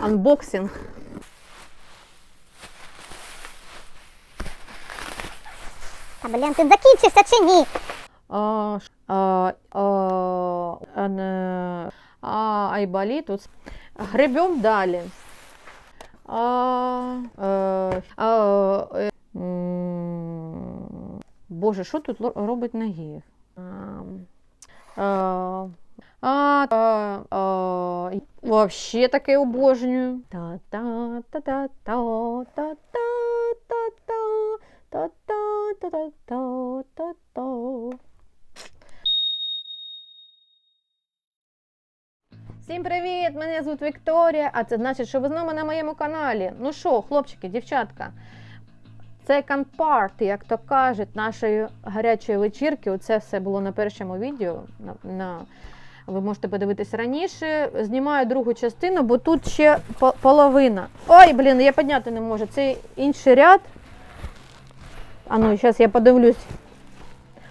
Анбоксинг. Та блін, ти закінчився чи ні? А, а, а, а, не- а. Тут. Гребем далі. А, е, а, е, м, Боже, що тут ло- робить Нагієв? А, а, а, а, Вообще таке обожнюю. Всім привіт! Мене звуть Вікторія, а це значить, що ви знову на моєму каналі. Ну що, хлопчики, дівчатка, second part, як то кажуть, нашої гарячої вечірки. Оце все було на першому відео. На, на, ви можете подивитись раніше. Знімаю другу частину, бо тут ще половина. Ой, блін, я підняти не можу. Це інший ряд. А ну, зараз я подивлюсь.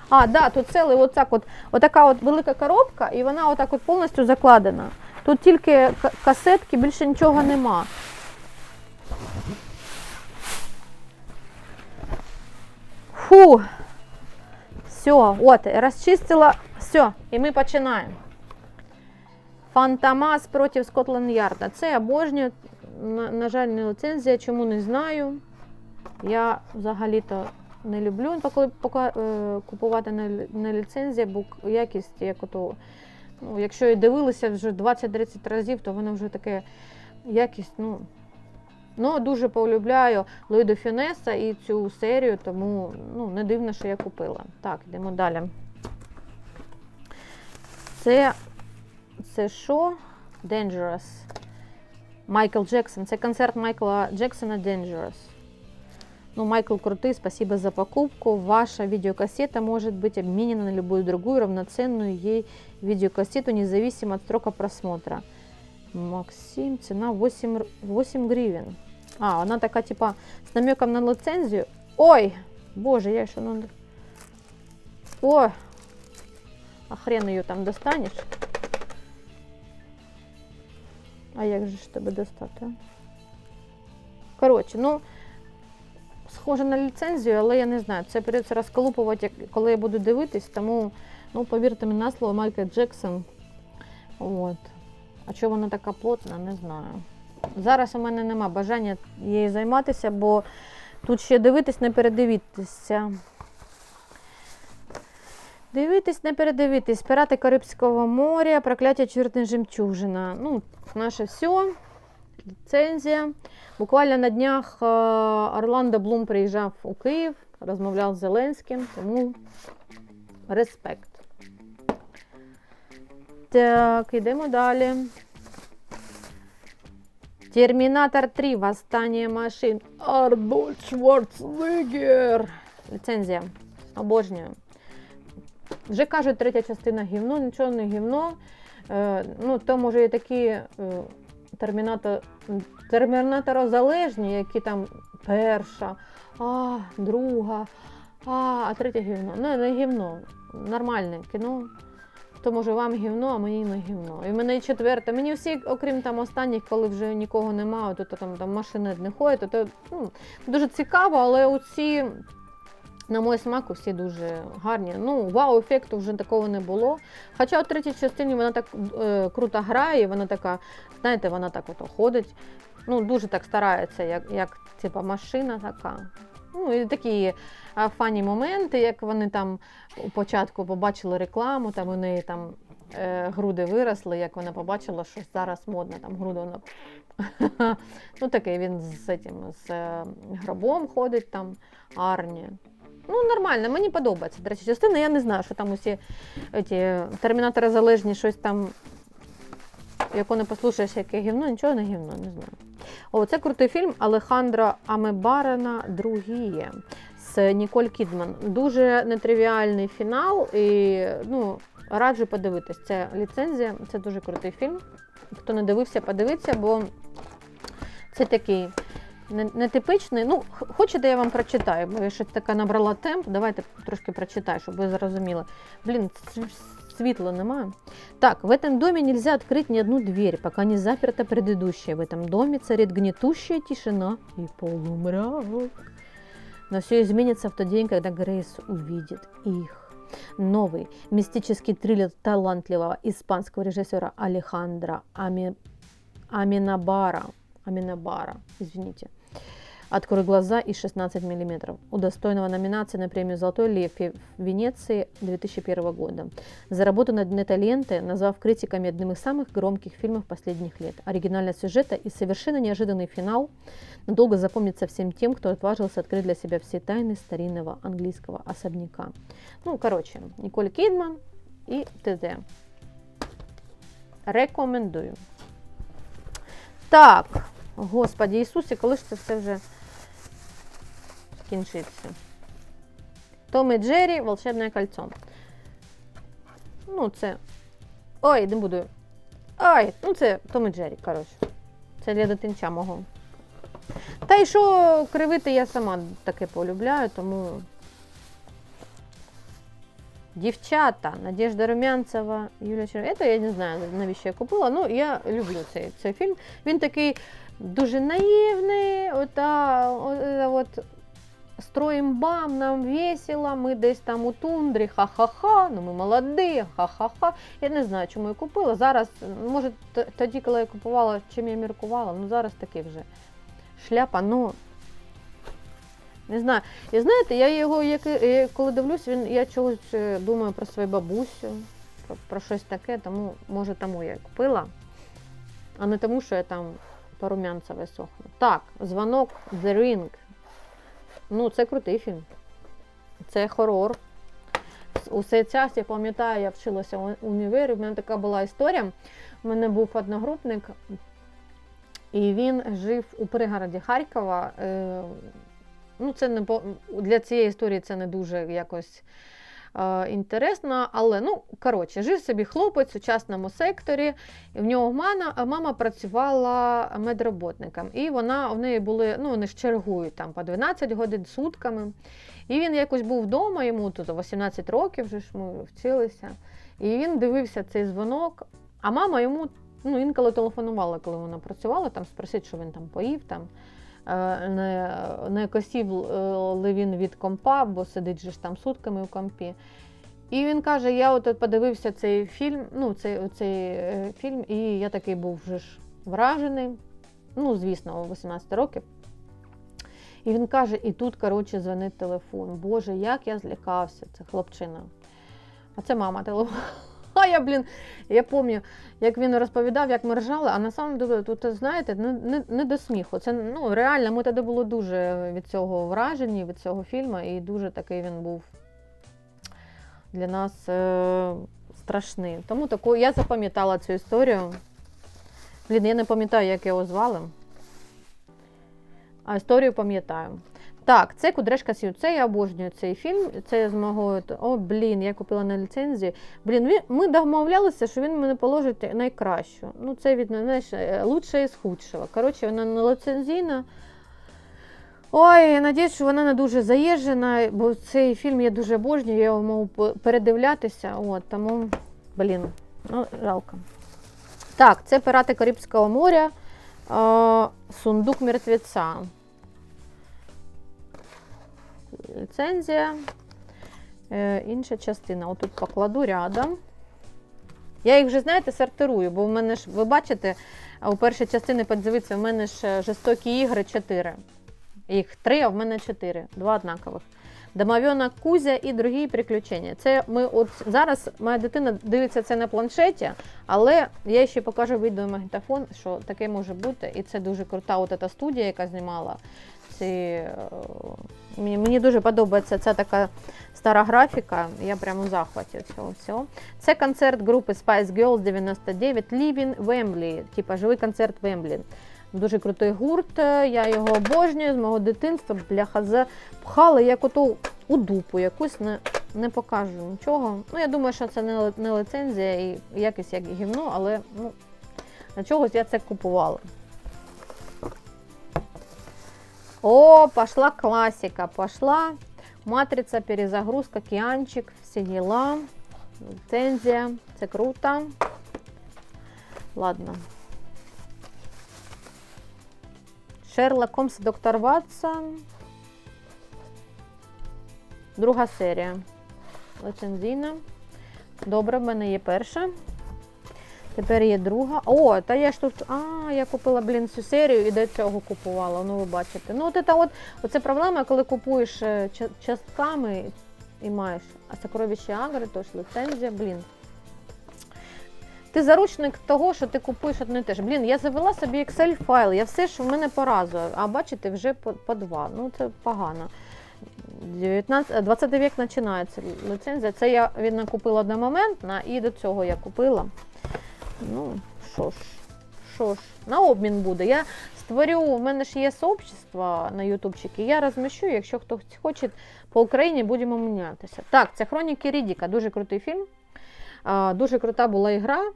А, да, тут цілий отак от, отака от велика коробка, і вона отак от повністю закладена. Тут тільки касетки, більше нічого нема. Фу. Все, от, розчистила. Все, і ми починаємо. Фантомас проти Скотланд Ярда. Це обожнюю. На, на жаль, не ліцензія, чому не знаю. Я взагалі-то не люблю поки, поки, е, купувати на, на ліцензії, бо якість, як ото, ну, якщо і дивилися вже 20-30 разів, то воно вже таке якість, ну. Ну, дуже полюбляю Луїдо Фінеса і цю серію, тому ну, не дивно, що я купила. Так, йдемо далі. Це, це що? Dangerous. Майкл Джексон. Це концерт Майкла Джексона Dangerous. Ну, Майкл крутый, спасибо за покупку. Ваша видеокассета может быть обменена на любую другую равноценную ей видеокассету, независимо от срока просмотра. Максим, цена 8, р- 8 гривен. А, она такая типа с намеком на лицензию. Ой, боже, я еще надо... Ой, а хрен ее там достанешь? А як же ж тебе достати? Коротше, ну, схоже на ліцензію, але я не знаю. Це придеться розколупувати, коли я буду дивитись, тому, ну, повірте мені на слово, Майкл Джексон. От. А чого вона така плотна, не знаю. Зараз у мене нема бажання її займатися, бо тут ще дивитись, не передивитися. Дивитись, не передивитись. Пірати Карибського моря, прокляття чорна жемчужина. Ну, наше все. Ліцензія. Буквально на днях е, Орландо Блум приїжджав у Київ, розмовляв з Зеленським, тому респект. Так, йдемо далі. Термінатор 3. Восстання машин. Арнольд Шварценеггер. Ліцензія. Обожнюю. Вже кажуть, третя частина гівно, нічого не гівно. Е, ну, то може і такі е, термінатор, термінаторозалежні, які там перша, а, друга, а, а третя гівно. Не, не гівно. Нормальне кіно. То може вам гівно, а мені не гівно. І мене і четверте. Мені всі, окрім там останніх, коли вже нікого немає, то, то там, там машини не ходять, то, то ну, дуже цікаво, але оці, на мой смак, всі дуже гарні. Ну, вау-ефекту вже такого не було. Хоча у третій частині вона так е, круто грає, вона така, знаєте, вона так от ходить. Ну, дуже так старається, як, як типа машина така. Ну, і такі а, фані моменти, як вони там у початку побачили рекламу, там у неї там е, груди виросли, як вона побачила, що зараз модно, там груди вона. ну, такий він з, цим, з е, гробом ходить там, Арні. Ну, нормально, мені подобається. До речі, частина, я не знаю, що там усі ці, термінатори залежні, щось там, яко не послухаєш, яке гівно, нічого не гівно, не знаю. О, це крутий фільм Алехандро Амебарена Другіє з Ніколь Кідман. Дуже нетривіальний фінал і ну, раджу подивитись. Це ліцензія, це дуже крутий фільм. Хто не дивився, подивиться, бо це такий нетипичний. Ну, х- хочете, я вам прочитаю, бо я щось таке набрала темп. Давайте трошки прочитаю, щоб ви зрозуміли. Блін, це, світла немає. Так, в этом доме нельзя открыть ни одну дверь, пока не заперта предыдущая. В этом доме царит гнетущая тишина и полумрак. Но все изменится в тот день, когда Грейс увидит их. Новый мистический триллер талантливого испанского режиссера Алехандро Ами... Аминабара. Аминабара, извините. «Открой глаза» и 16 мм, удостоенного номинации на премию «Золотой лев» в Венеции 2001 года. За работу над этой лентой, назвав критиками одним из самых громких фильмов последних лет. Оригинальность сюжета и совершенно неожиданный финал надолго запомнится всем тем, кто отважился открыть для себя все тайны старинного английского особняка. Ну, короче, Николь Кидман и т.д. Рекомендую. Так, Господи Ісусі, коли ж це все вже скінчиться? Том і Джері, волшебне кольцо. Ну, це. Ой, не буду. Ой, ну це Том і Джері, коротше. Це для дитинча мого. Та й що кривити я сама таке полюбляю, тому. Дівчата, Надежда Румянцева, Юлія Черв... Це я не знаю, навіщо я купила. Ну, я люблю цей, цей фільм. Він такий дуже наївний, ота, ота от строїм бам, нам весело, ми десь там у тундрі, ха-ха-ха, ну ми молоді, ха-ха-ха. Я не знаю, чому я купила. Зараз, може, тоді, коли я купувала, чим я міркувала, ну зараз такий вже шляпа, ну. Не знаю. І знаєте, я його, я коли дивлюсь, він, я чогось е, думаю про свою бабусю, про, про щось таке, тому, може, тому я купила, а не тому, що я там по румянцеве сохну. Так, дзвонок The Ring. Ну, це крутий фільм. Це хорор. Усе час я пам'ятаю, я вчилася в універі. У мене така була історія. У мене був одногрупник, і він жив у пригороді Харкова. Е, Ну, це не для цієї історії це не дуже якось е, інтересно, але ну, коротше, жив собі хлопець у сучасному секторі. В нього мама, мама працювала медроботником. І вона в неї були, ну вони ж чергують там по 12 годин сутками. І він якось був вдома, йому тут 18 років, вже ж ми вчилися. І він дивився цей дзвонок, а мама йому ну, інколи телефонувала, коли вона працювала, там спросить, що він там поїв. Там. Е, Не, не косів ли він від компа, бо сидить же ж там сутками у компі. І він каже: я от подивився цей фільм, ну, цей, цей е, фільм, і я такий був вже ж вражений. Ну, звісно, 18 років. І він каже: і тут, коротше, дзвонить телефон. Боже, як я злякався, це хлопчина. А це мама телефон. Я, блін, я пам'ятаю, як він розповідав, як ми ржали, а на самом деле, тут, знаєте, не, не, не до сміху. Це ну, реально, ми тоді були дуже від цього вражені, від цього фільму, і дуже такий він був для нас е, страшний. Тому таку, я запам'ятала цю історію. Блін, я не пам'ятаю, як його звали. А історію пам'ятаю. Так, це Кудрешка Сью. Це я обожнюю цей фільм. Це з мого. О, блін, я купила на ліцензії. Блін, ми домовлялися, що він мене положить найкращу. Ну, це від знаєш, е, лучше із худшого. Коротше, вона не ліцензійна. Ой, я надіюсь, що вона не дуже заїжджена, бо цей фільм я дуже обожнюю, я його можу передивлятися. От, тому, блін, ну, жалко. Так, це Пірати Карибського моря. е, Сундук мертвеця. Ліцензія. Е, інша частина. Отут покладу рядом. Я їх вже, знаєте, сортирую, бо в мене ж, ви бачите, у першій частині подивіться, в мене ж е, жорстокі ігри 4. Їх три, а в мене чотири, два однакових. Домовенок Кузя і другі приключення. Це ми от зараз моя дитина дивиться це на планшеті, але я ще покажу відеомагнітофон, що таке може бути. І це дуже крута от ця студія, яка знімала ці. Мені, мені дуже подобається ця така стара графіка. Я прямо у захваті цього всього. Це концерт групи Spice Girls 99 Living Wembley, типа живий концерт Вемблі. Дуже крутий гурт, я його обожнюю з мого дитинства. Бляха, запхали як ото у дупу, якусь не, не покажу нічого. Ну, я думаю, що це не, не лицензія і якось як гівно, але ну, на чогось я це купувала. О, пошла классика, пошла. Матрица, перезагрузка, Кианчик, все дела. Лицензія, це круто. Ладно. Шерлок Холмс доктор Ватсон. Друга серія. Лицензійна. Добре, в мене є перша. Тепер є друга. О, та я ж тут. А, я купила, блін, цю серію і до цього купувала. Ну, ви бачите. Ну, от це от, оце проблема, коли купуєш е, частками і маєш. А сокровище Агри, тож лицензія, блін. Ти заручник того, що ти купуєш одне і те ж. Блін, я завела собі Excel файл, я все ж в мене по разу, а бачите, вже по, по два. Ну це погано. 19, 20 вік починається ліцензія. Це я відно купила одномоментно, і до цього я купила. Ну, що ж, що ж, на обмін буде. Я створю, у мене ж є сообщество на ютубчики, я розміщу, якщо хтось хоче по Україні, будемо мінятися. Так, це Хроніки Рідіка, дуже крутий фільм. Дуже крута була ігра.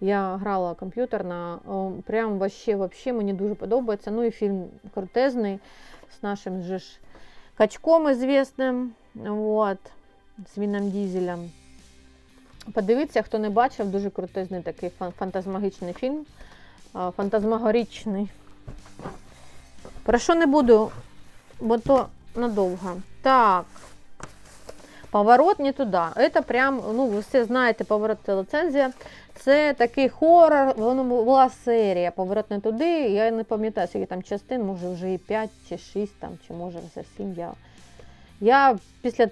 Я грала комп'ютерна. Прям вообще, вообще мені дуже подобається. Ну і фільм крутезний з нашим же ж качком ізвісним. Вот, з Віном Дізелем. Подивіться, хто не бачив, дуже крутезний такий фантазмагічний фільм. Фантазмагорічний. Про що не буду, бо то надовго. Так. Поворот не туди. Це прям, ну, ви всі знаєте, поворот це лицензія. Це такий хорор, воно була серія Поворот не туди. Я не пам'ятаю, скільки там частин, може вже і 5 чи 6, там, чи може вже 7. Я, я після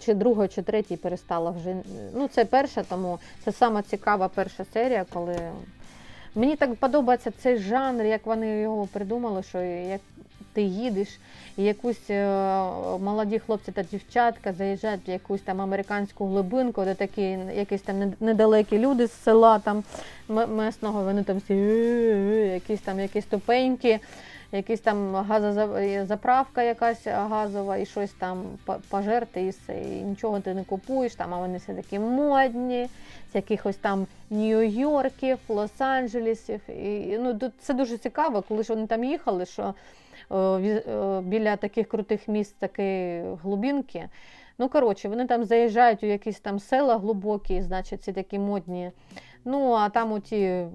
чи другої, чи третьої перестала вже. Ну, це перша, тому це сама цікава перша серія, коли. Мені так подобається цей жанр, як вони його придумали, що як ти їдеш, і якусь е, молоді хлопці та дівчатка заїжджають в якусь там американську глибинку, де такі якісь там недалекі люди з села там месного, вони там всі якісь там якісь тупенькі, якісь там газозаправка якась газова, і щось там пожерти, і все, і нічого ти не купуєш, там, а вони всі такі модні, з якихось там Нью-Йорків, Лос-Анджелесів. І, ну, це дуже цікаво, коли ж вони там їхали, що е, е, біля таких крутих міст такі глубинки. Ну, коротше, вони там заїжджають у якісь там села глибокі, значить, ці такі модні. Ну, а там оті,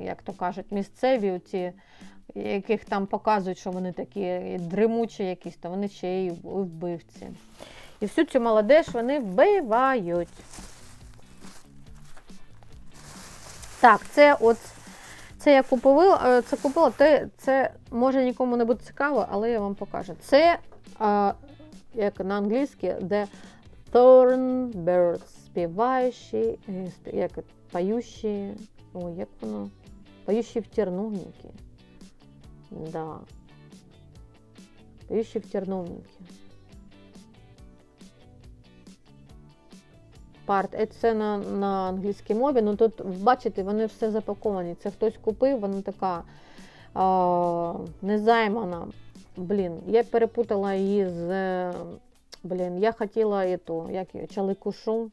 як то кажуть, місцеві, оті, яких там показують, що вони такі дремучі якісь, то вони ще й вбивці. І всю цю молодеж вони вбивають. Так, це от це я купила, е, це купила, це, це може нікому не буде цікаво, але я вам покажу. Це, а, як на англійській, The Thornbirds, співаючі, е, як поющі, ой, як воно? Поющі в терновнике. Да. Поющі в терновнике. Парт, Е, це на, на англійській мові. Ну тут бачите, вони все запаковані. Це хтось купив, вона така а, незаймана. Блін, я перепутала її з. е, Блін, я хотіла ету, як її, чаликушу,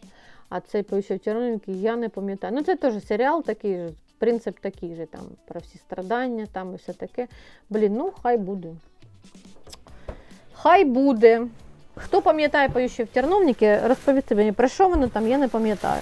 а цей поющий терновник, я не пам'ятаю. Ну, це теж серіал такий же, принцип такий же, там, про всі страдання, там і все таке. Блін, ну хай буде. Хай буде. Хто пам'ятає поющі в терновнике, розповісти мені, про що воно там, я не пам'ятаю.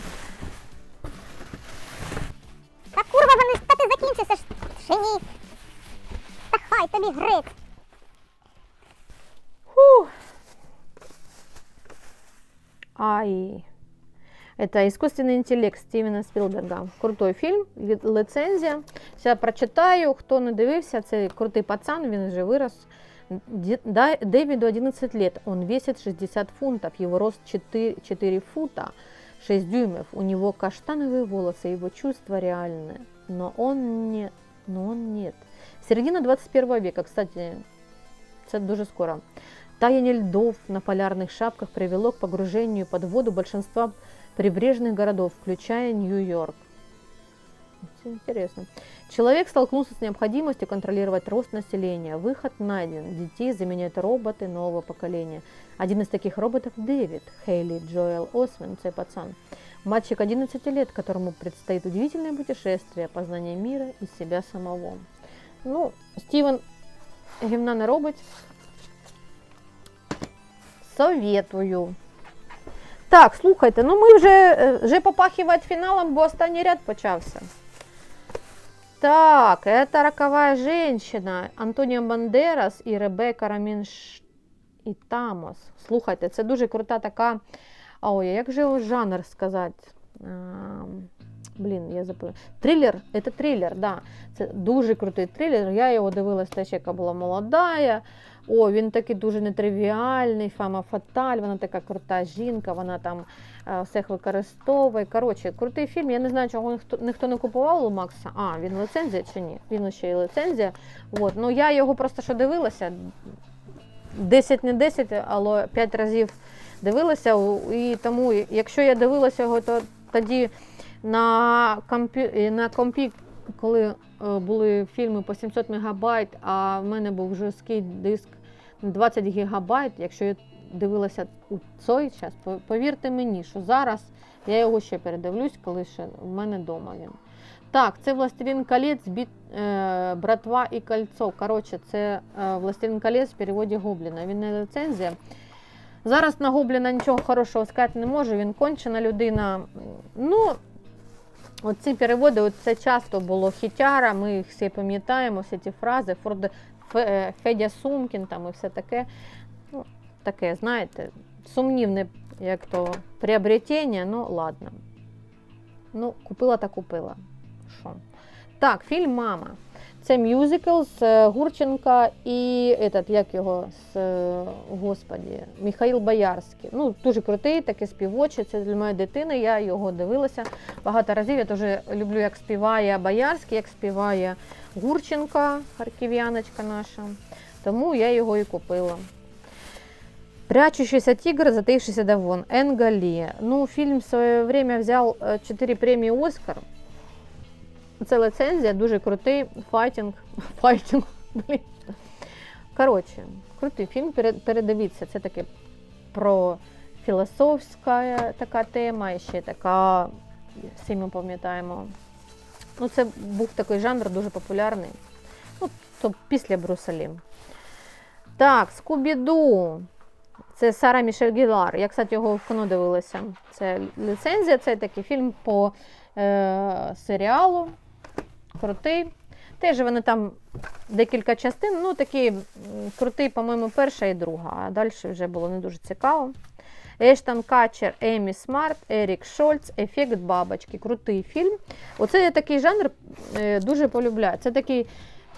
Это искусственный интеллект Стивена Спілберга. Крутой фільм, лі- лицензія. Зараз прочитаю, хто не дивився, це крутий пацан, він вже вирос. Ді- Да- Дэвиду 11 лет, он весит 60 фунтов, его рост 4, 4 фута, 6 дюймов, у него каштановые волосы, его чувства реальны, но он не, но он нет. Середина 21 века, кстати, це дуже скоро. Таяние льдов на полярных шапках привело к погружению под воду большинства прибрежных городов, включая Нью-Йорк. Интересно. Человек столкнулся с необходимостью контролировать рост населения. Выход найден. Детей заменяют роботы нового поколения. Один из таких роботов – Дэвид Хейли Джоэл Осман, цей пацан. Мальчик 11 лет, которому предстоит удивительное путешествие, познание мира и себя самого. Ну, Стивен гімна не робить. Советую. Так, слухайте, ну ми вже, е, вже попахивать фіналом, бо останній ряд почався. Так, это роковая женщина Антоніо Бандерас і Ребека Рамінш і Тамос. Слухайте, це дуже крута така. Ой, як же жанр сказати? Блін, я забула. Трилер, це трилер, да. Це дуже крутий трилер. Я його дивилась теж, яка була молода. О, він такий дуже нетривіальний, фама фаталь, вона така крута жінка, вона там е, всіх використовує. Коротше, крутий фільм. Я не знаю, чого ніхто, ніхто не купував у Макса. А, він лицензія чи ні? Він ще й лицензія. От. Ну, я його просто що дивилася. 10 не 10, але 5 разів дивилася. І тому, якщо я дивилася його, то тоді на компі, на компі коли е, були фільми по 700 мегабайт, а в мене був жорсткий диск 20 гігабайт, якщо я дивилася у цей час, повірте мені, що зараз я його ще передивлюсь, коли ще в мене вдома він. Так, це Властелін колець, бід, е, братва і кольцо. Коротше, це е, Властелін колець в переводі Гобліна. Він не ліцензія. Зараз на Гобліна нічого хорошого сказати не можу, він кончена людина. Ну, Оці переводи, це часто було хітяра, ми їх всі пам'ятаємо, всі ці фрази, Форд, е, Федя Сумкін там і все таке. Ну, таке, знаєте, сумнівне, як то приобретення, ну ладно. Ну, купила та купила. Шо? Так, фільм Мама. Це мюзикл з е, Гурченка і этот, як його з е, господі, Михаїл Боярський. Ну, дуже крутий, такий співочий. Це для моєї дитини. Я його дивилася багато разів. Я дуже люблю, як співає Боярський, як співає Гурченка, харків'яночка наша. Тому я його і купила. Прячущийся тигр, затаившийся да вон. Энга Ли. Ну, фильм в своє время взяв 4 премії Оскар. Це лицензія, дуже крутий. Файтинг, блін. Коротше, крутий фільм, передивіться. Це таке про філософська така тема, і ще така, всі ми пам'ятаємо. Ну, це був такий жанр дуже популярний. Ну, то після Брусалі. Так, Скубіду. Це Сара Мішель Гілар. Я, кстати, його в кіно дивилася. Це ліцензія, це такий фільм по е, серіалу. Крутий. Теж вони там декілька частин. Ну, такий крутий, по-моєму, перша і друга, а далі вже було не дуже цікаво. Ештон Качер, Емі Смарт, Ерік Шольц, Ефект бабочки. Крутий фільм. Оце я такий жанр е, дуже полюбляю. Це такий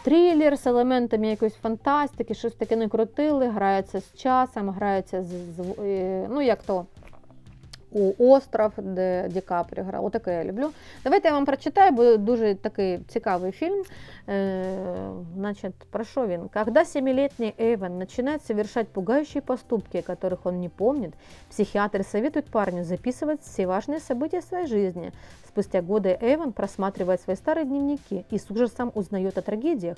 трилер з елементами якоїсь фантастики, щось таке не крутили, грається з часом, грається з, з е, ну як то у остров, де Ді Капрі грав. Отаке я люблю. Давайте я вам прочитаю, бо дуже такий цікавий фільм. Е, значит, про що він? Когда семилетний Эван начинает совершать пугающие поступки, о которых он не помнит, психиатры советуют парню записывать все важные события своей жизни. Спустя годы Эван просматривает свои старые дневники и с ужасом узнает о трагедиях,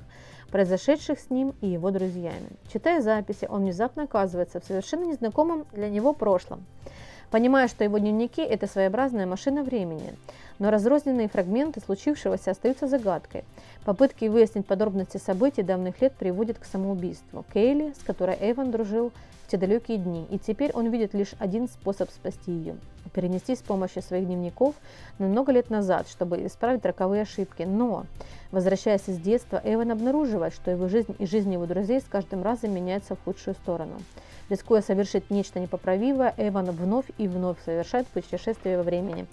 произошедших с ним и его друзьями. Читая записи, он внезапно оказывается в совершенно незнакомом для него прошлом. Понимая, что его дневники – это своеобразная машина времени, но разрозненные фрагменты случившегося остаются загадкой. Попытки выяснить подробности событий давних лет приводят к самоубийству Кейли, с которой Эван дружил в те далекие дни, и теперь он видит лишь один способ спасти ее – перенести с помощью своих дневников на много лет назад, чтобы исправить роковые ошибки. Но, возвращаясь из детства, Эван обнаруживает, что его жизнь и жизнь его друзей с каждым разом меняется в худшую сторону. Рискуя совершить нечто непоправимое, Эван вновь и вновь совершает путешествие во времени.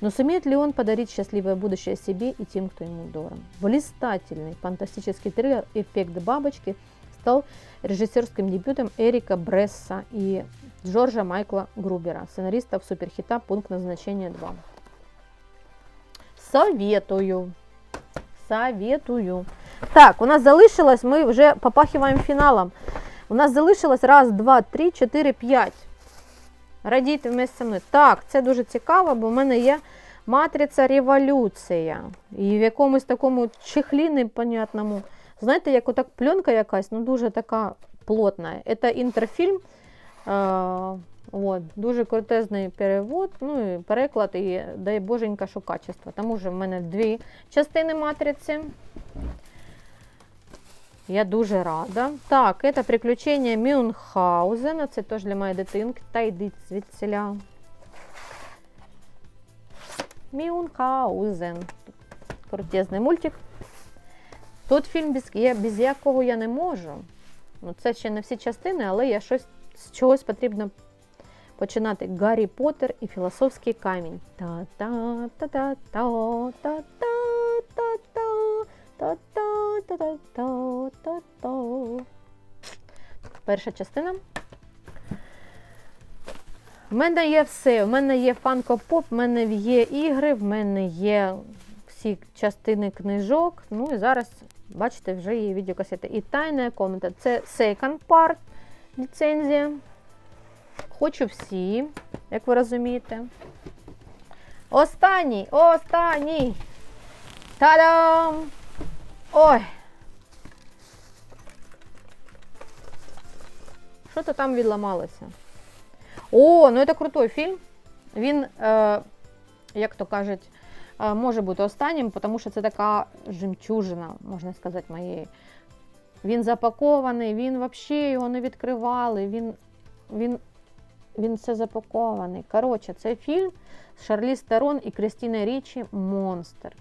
Но сумеет ли он подарить счастливое будущее себе и тем, кто ему дорог? Блистательный фантастический триллер «Эффект бабочки» стал режиссерским дебютом Эрика Бресса и Джорджа Майкла Грубера, сценаристов суперхита «Пункт назначения 2». Советую. Советую. Так, у нас залишилось, ми вже попахиваємо фіналом. У нас залишилось раз, два, три, чотири, п'ять. Радійте вместе зі мною. Так, це дуже цікаво, бо в мене є матриця революція. І в якомусь такому чехлі непонятному. Знаєте, як отак пленка якась, ну дуже така плотна. Це інтерфільм. Е, от, дуже крутезний перевод, ну і переклад, і дай боженька, що качество. Тому що в мене дві частини матриці. Я дуже рада. Так, це приключення Мюнхгаузена. Це теж для моєї дитинки. Та йдіть звідсіля. Мюнхгаузен. Крутезний мультик. Тут фільм, без, я, без якого я не можу. Ну, це ще не всі частини, але я щось з чогось потрібно починати. Гаррі Поттер і філософський камінь. Та-та-та-та-та-та. Перша частина. В мене є все. В мене є фанкопоп, в мене є ігри, в мене є всі частини книжок. Ну і зараз, бачите, вже є відеокасети. І тайна комната. Це second part ліцензія. Хочу всі, як ви розумієте. Останній! Останній! Та-дам! Ой! Що то там відламалося? О, ну це крутой фільм. Він, е, як то кажуть, е, може бути останнім, тому що це така жемчужина, можна сказати, моєї. Він запакований, він взагалі його не відкривали, він, він, він все запакований. Коротше, це фільм з Шарлі Стерон і Крістіни Річі Монстр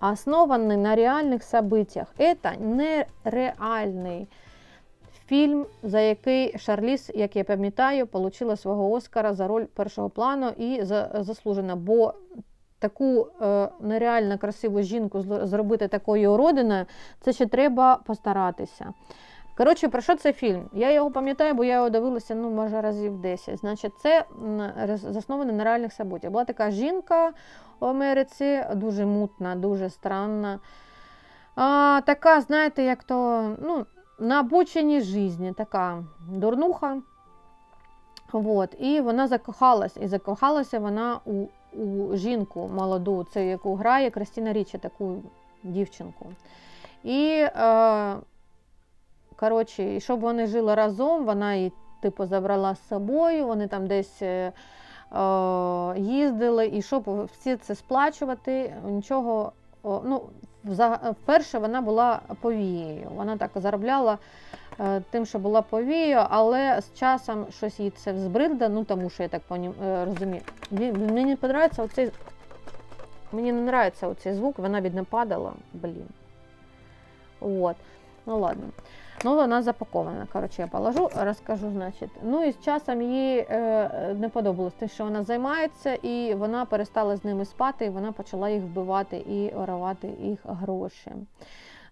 Оснований на реальних событиях. Это нереальний фільм, за який Шарліз, як я пам'ятаю, отримала свого Оскара за роль першого плану і за, заслужена. Бо таку е, нереально красиву жінку зл- зробити такою уродиною, це ще треба постаратися. Коротше, про що це фільм? Я його пам'ятаю, бо я його дивилася, ну, може, разів 10. Значить, це м, роз- засновано на реальних событиях. Була така жінка в Америці, дуже мутна, дуже странна. А, така, знаєте, як то, ну, на обочині житті, така дурнуха. Вот. І вона закохалась. І закохалася вона у, у жінку молоду, це яку грає Кристина Річі, таку дівчинку. І, е, коротше, щоб вони жили разом, вона її типу забрала з собою, вони там десь. Їздили, і щоб всі це сплачувати, нічого. Ну, вперше вона була повією. Вона так заробляла е, тим, що була повією, але з часом щось їй це збридло, ну тому що я так е, розумію. Мені, не подобається оцей. Мені не подобається оцей звук, вона від не падала. Блін. От. Ну ладно. Ну, вона запакована. Коротше, я положу, розкажу, значить. Ну і з часом їй е, не подобалось те, що вона займається, і вона перестала з ними спати, і вона почала їх вбивати і воровати їх гроші.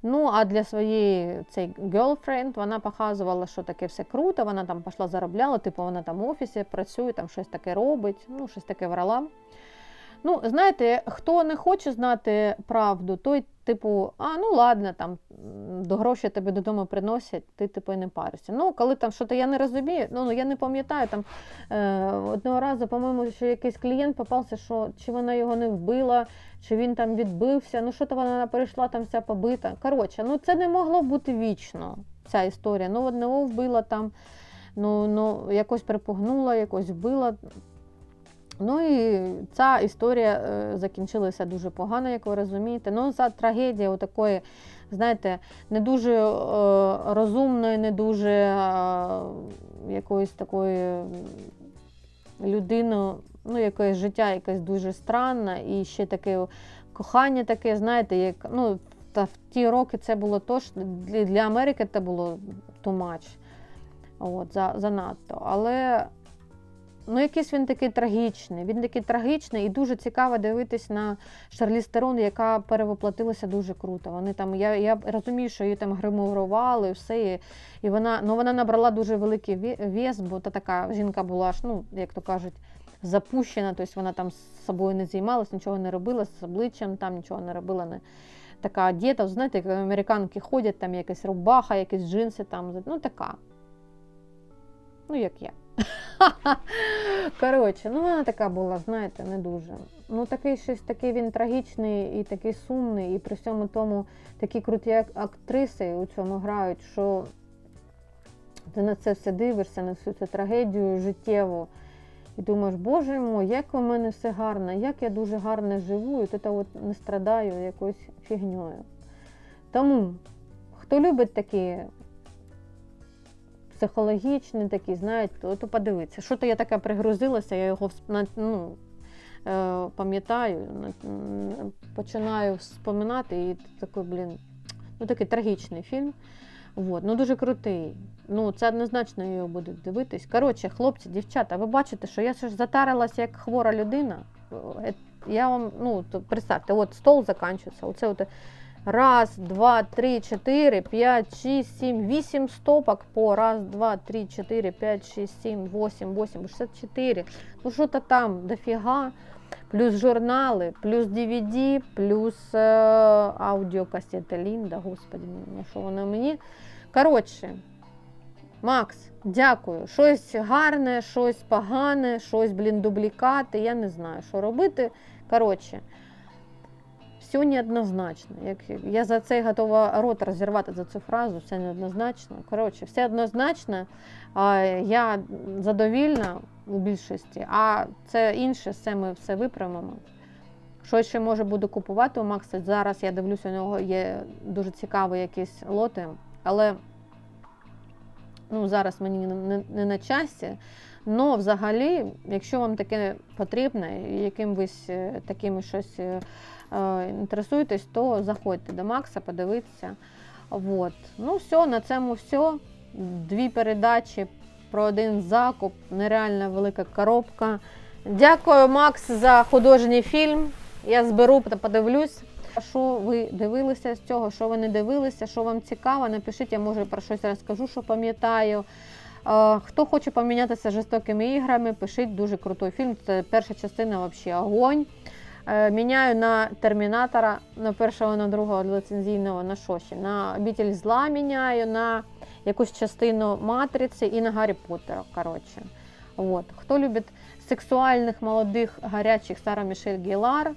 Ну, а для своєї цей girlfriend вона показувала, що таке все круто. Вона там пішла заробляла, типу вона там в офісі працює, там щось таке робить, ну, щось таке врала. Ну, знаєте, хто не хоче знати правду, той, типу, а ну ладно, там до гроші тобі додому приносять, ти типу не паришся. Ну, коли там щось я не розумію, ну ну, я не пам'ятаю, там е, одного разу, по-моєму, що якийсь клієнт попався, що чи вона його не вбила, чи він там відбився, ну що то вона перейшла там вся побита. Коротше, ну це не могло бути вічно, ця історія. Ну, одного вбила там, ну, ну якось припугнула, якось вбила. Ну і ця історія е, закінчилася дуже погано, як ви розумієте. Ну, ця трагедія такої, знаєте, не дуже е, розумної, не дуже е, якоїсь такої людини, ну, якоїсь життя якесь дуже странне, і ще таке кохання таке, знаєте, як ну, та в ті роки це було то, що для, Америки це було much. От, за, занадто. Але ну, якийсь він такий трагічний. Він такий трагічний і дуже цікаво дивитись на Шарлі Стерон, яка перевоплотилася дуже круто. Вони там, я, я розумію, що її там гримурували, і все. І, і вона, ну, вона набрала дуже великий ве- вес, бо та така жінка була ж, ну, як то кажуть, запущена, тобто вона там з собою не займалась, нічого не робила, з обличчям там нічого не робила. Не, така одета, знаєте, як американки ходять, там якась рубаха, якісь джинси, там, ну така. Ну, як я. Коротше, ну вона така була, знаєте, не дуже. Ну, такий щось такий він трагічний і такий сумний, і при всьому тому такі круті актриси у цьому грають, що ти на це все дивишся, на всю цю трагедію життєву. І думаєш, боже мой, як у мене все гарно, як я дуже гарно живу, і тут от не страдаю якоюсь фігньою. Тому, хто любить такі психологічні, такі, знаєте, то, то подивіться. Що то я така пригрузилася, я його ну, е, пам'ятаю, починаю вспоминати, і такий, блін, ну такий трагічний фільм. Вот. Ну дуже крутий. Ну, це однозначно його будуть дивитись. Коротше, хлопці, дівчата, ви бачите, що я ж затарилася як хвора людина. Е, Я вам, ну, представте, от стол закінчується. Оце от раз, два, три, чотири, п'ять, шість, сім, вісім стопок по раз, два, три, чотири, п'ять, шість, сім, вісім, вісім, шістдесят чотири. Ну що то там дофіга. Плюс журнали, плюс DVD, плюс е, аудіокасети Лінда, господи, ну що воно мені. Коротше, Макс, дякую. Щось гарне, щось погане, щось, блін, дублікати. Я не знаю, що робити. Коротше, все неоднозначно. Як я за це готова рот розірвати за цю фразу, все неоднозначно. Коротше, все однозначно. Я задовільна у більшості, а це інше, все ми все виправимо. Що ще може буду купувати у Макса? Зараз я дивлюся, у нього є дуже цікаві якісь лоти, але ну, зараз мені не, не, не на часі. Но взагалі, якщо вам таке потрібне, і якимось е, таким щось е, е, інтересуєтесь, то заходьте до Макса, подивитися. Вот. Ну, все, на цьому все. Дві передачі про один закуп, нереально велика коробка. Дякую, Макс, за художній фільм. Я зберу та подивлюсь. Що ви дивилися з цього, що ви не дивилися, що вам цікаво, напишіть, я може про щось розкажу, що пам'ятаю. Хто хоче помінятися жорстокими іграми, пишіть дуже крутой фільм. Це перша частина взагалі огонь. Е, Міняю на Термінатора, на першого, на другого ліцензійного, на що? На обитель зла міняю, на якусь частину матриці і на Гаррі Поттера. Коротше. От. Хто любить сексуальних, молодих, гарячих Сара Мішель Гілар,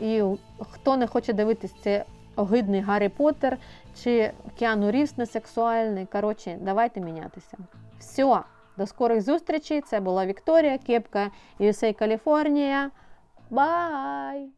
і хто не хоче дивитись це огидний Гаррі Поттер чи Кіану Рівс не сексуальний. Коротше, давайте мінятися. Все, до скорих зустрічей. Це була Вікторія Кепка, USA Каліфорнія. Бай!